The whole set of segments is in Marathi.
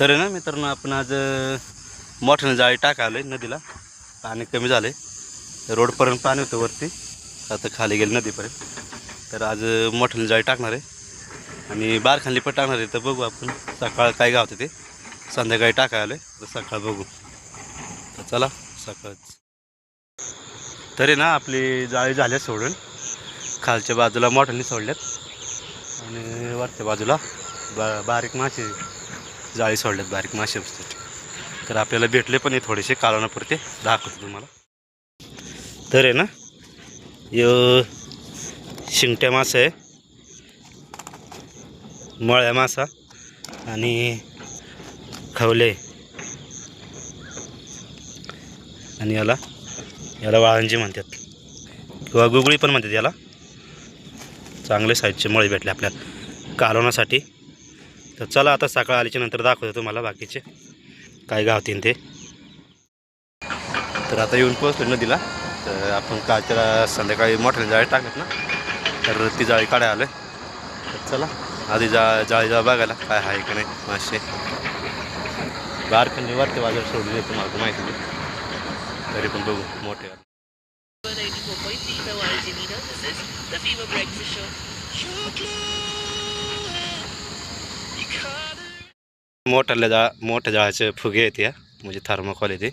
तर आहे ना मित्रांनो आपण आज अं, मोठ्यानं जाळी टाकायला आहे नदीला. पाणी कमी झालं आहे रोडपर्यंत पाणी होतं वरती. आता खाली गेलं नदीपर्यंत. तर आज मोठ्यानं जाळी टाकणार आहे. आणि बारखाली पण टाकणार आहे. तर बघू आपण सकाळ काय गावतं ते. संध्याकाळी टाकायला तर सकाळ बघू. तर चला सकाळच. तरी ना आपली जाळी झाल्या सोडून. खालच्या बाजूला मोठ्याने सोडल्यात. आणि वरच्या बाजूला बा बारीक मासे जाळी सोडल्यात बारीक मासे तर आपल्याला भेटले पण हे थोडेसे कालवणापुरते. दाखवतो तुम्हाला. तर आहे ना यो शिंगट्या मासा आहे. मळ्या मासा आणि खवले. आणि याला याला वाळंजी म्हणतात. किंवा गुगळी पण म्हणतात याला. चांगले साईजचे मळे भेटले आपल्याला. कालवण्यासाठी तर चला आता सकाळ आल्याच्यानंतर दाखवतो तुम्हाला बाकीचे काय गावतील ते तर आता येऊन पोहोचलो नदीला तर आपण कालच्या संध्याकाळी मोठ्याने जाळी टाकत ना तर ती जाळी काढायला आलं तर चला आधी जा जाळी जा बघायला काय आहे का नाही मासे बारखंडी वरती बाजार सोडले तुम्हाला तर माहिती नाही. तरी पण बघू मोठे 94.7 Argentina. This is the Fever Breakfast Show. मोठ्याल्या जाळ मोठ्या जाळाचे फुगे आहेत या म्हणजे थर्माकॉल आहे ते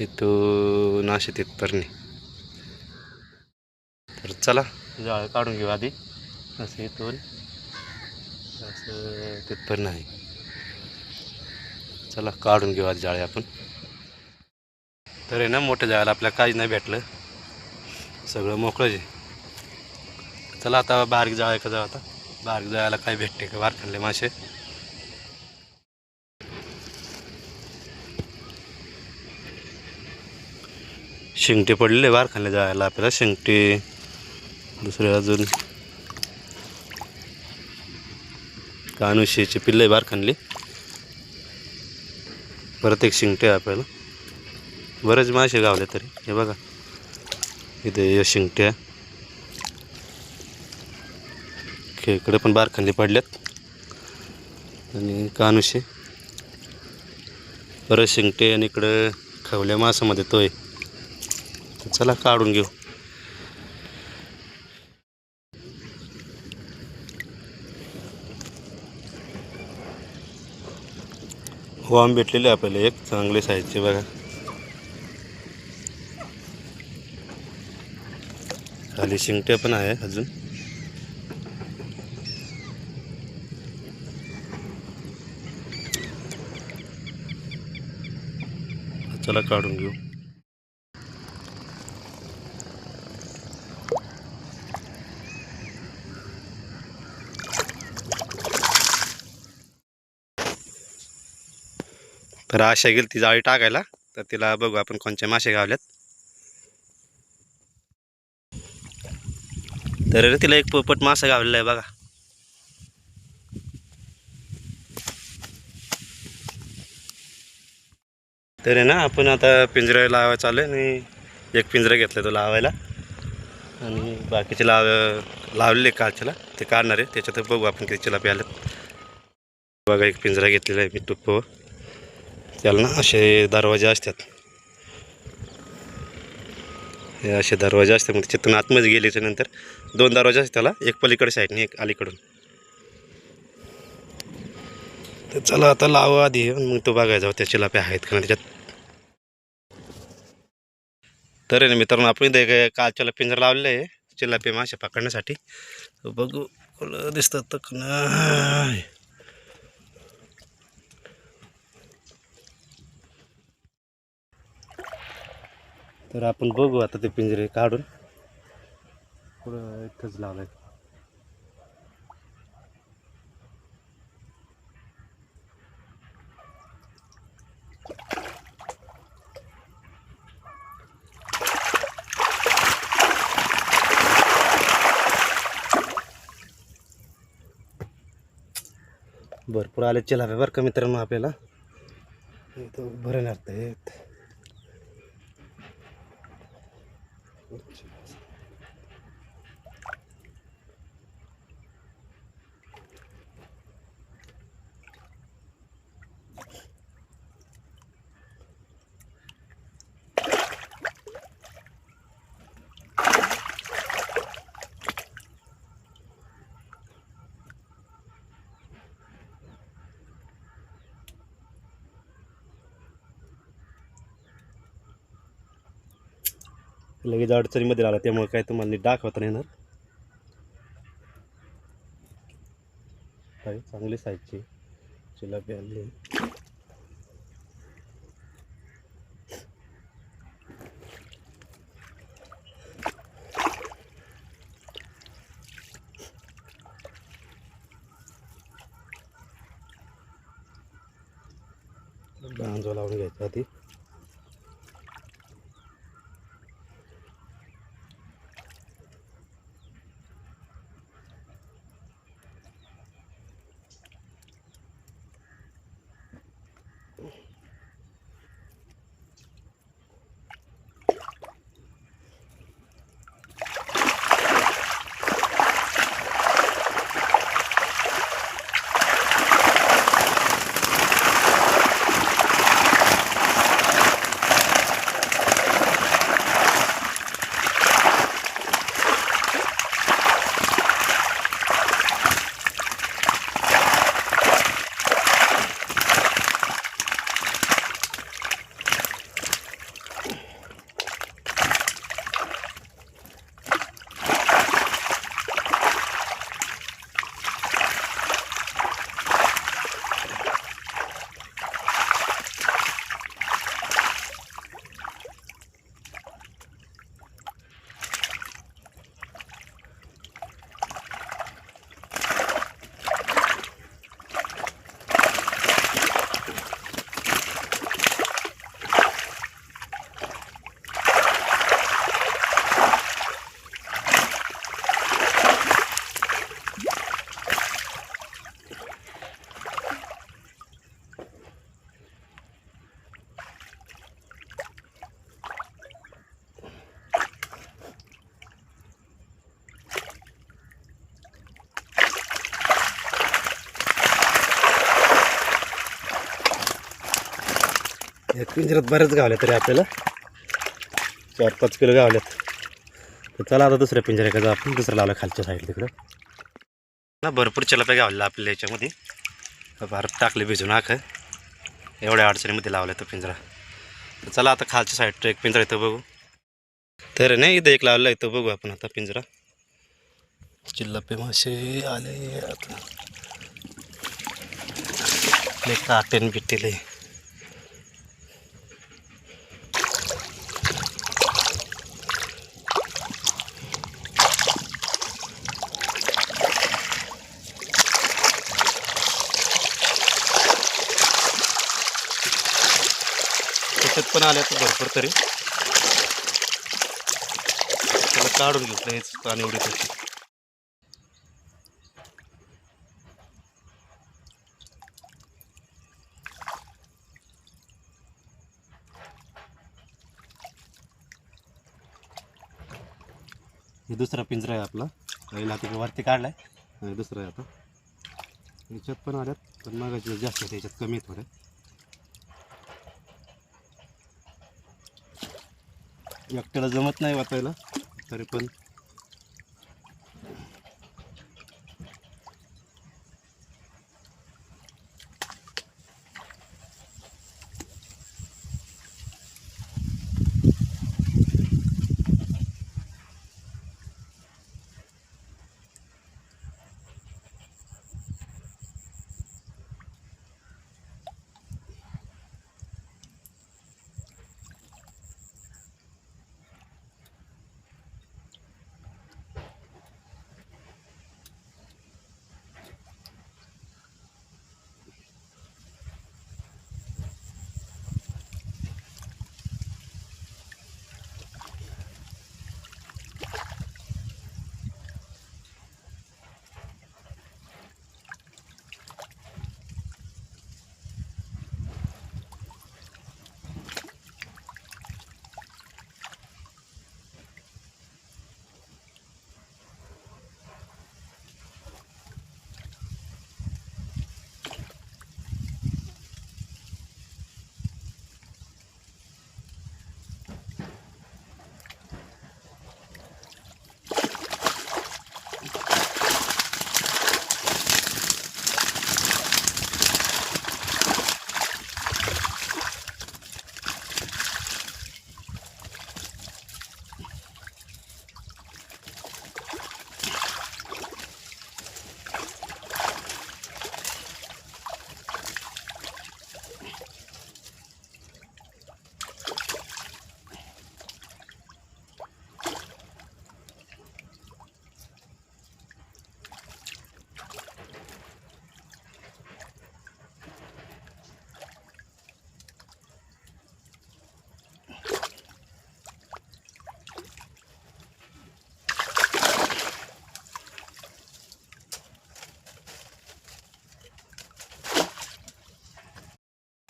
इथून असे तिथपर्यंत तर चला जाळ काढून घेऊ आधी। असं इथून असं तिथपर्यंत आहे। चला काढून घेऊ आधी जाळे आपण। तर आहे ना मोठ्या जाळ्याला आपल्याला काहीच नाही भेटलं। सगळं मोकळंच आहे। चला आता बारीक जाळ का जाऊ आता? बारीक जायला काय भेटते का? बार खाल्ले मासे. शिंगटे पडलेले बार खाल्ले जायला आपल्याला शिंगटे दुसरे अजून. कानुशीचे पिल्ले बार खाल्ली. परत एक शिंगटे आपल्याला. बरेच मासे गावले तरी. हे बघा. इथे शिंगट्या इकडे पण बारखांली पडल्यात. आणि कानुशे. परत शिंगटे आणि इकडं खवल्या मासामध्ये तोय तर चला काढून घेऊ. वाम भेटलेले आपल्याला एक चांगले साईजचे बघा. खाली शिंगटे पण आहे अजून. चला काढून घेऊ. तर आशा गेल ती जाळी टाकायला. तर तिला बघू आपण कोणचे मासे गावल्यात. तर तिला एक पोपट मासा गावलेला आहे बघा. तर आहे ना आपण आता पिंजरा लावायला चालू आहे आणि एक पिंजरा घेतला तो लावायला. आणि बाकीचे लाव लावलेले कालच्याला ते काढणार आहे. त्याच्यात बघू आपण किती चिलापी आल्यात बघा एक पिंजरा घेतलेला आहे मी टुप्प त्याला ना असे दरवाजे असतात. हे असे दरवाजे असतात मग त्याच्यातून आतमध्ये गेल्याच्यानंतर दोन दरवाजे असतात त्याला एक पलीकडे साईडने एक अलीकडून. तर चला आता लावू आधी. मग तो बघायचा हो, जाऊ त्या चिलाप्या आहेत का त्याच्यात. तर आहे ना मित्रांनो आपण इथे कालच्याला पिंजर लावलेलं आहे. चिलापे मासे पकडण्यासाठी. बघू कुठं दिसतात तर का नाही. तर आपण बघू आता ते पिंजरे काढून. पुढं इथंच लावलंय. भरपूर आले चिलापे बरं का मित्रांनो आपल्याला. इथं बरं आहेत लगेच अडचणीमध्ये आला त्यामुळे काय तुम्हाला नीट दाखवता नाही येणार. चांगली साईजची जिलाबी आणली. या पिंजऱ्यात बऱ्याच गावल्या तरी आपल्याला. चार पाच किलो गावल्यात. तर चला आता दुसऱ्या पिंजऱ्याकडे आपण. दुसरं लावलं खालच्या साईड तिकडं. ना भरपूर चलाप्या गावलेला आपल्या याच्यामध्ये. भारत टाकले भिजून आख. एवढ्या अडचणीमध्ये लावला तो पिंजरा. तर चला आता खालच्या साईडचं एक पिंजरा येतो बघू. तर नाही इथं एक लावला येतो बघू आपण आता पिंजरा. चिल्लपे मासे आले. आता लय काटेन बिट्टेले त्याच्यात आल्या तर भरपूर तरी. त्याला काढून घेतलं हेच पाणी उडीत होती हे दुसरा पिंजरा आहे आपला. पहिला ते वरती काढलाय. दुसरा आहे आता. याच्यात पण आल्यात पण मागायचे जास्त त्याच्यात याच्यात कमी आहेत एकट्याला जमत नाही वाचायला तरी पण.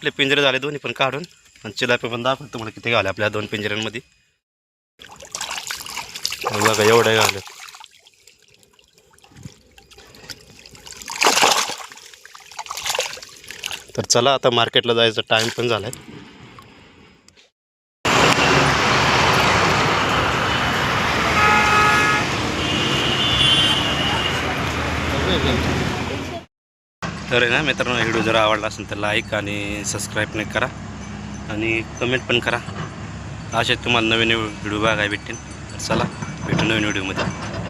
आपले पिंजरे झाले दोन्ही पण काढून. आणि चिलापे पण दाखवतो तुम्हाला किती घाले आपल्या दोन पिंजऱ्यांमध्ये. बघा एवढे घालत तर चला आता मार्केटला जायचं टाईम पण झाला आहे तर आहे ना मित्रांनो व्हिडिओ जर आवडला असेल तर लाईक आणि सबस्क्राईब नाही करा. आणि कमेंट पण करा. असे तुम्हाला नवीन व्हिडिओ बघायला भेटतील. तर चला भेटू नवीन व्हिडिओमध्ये.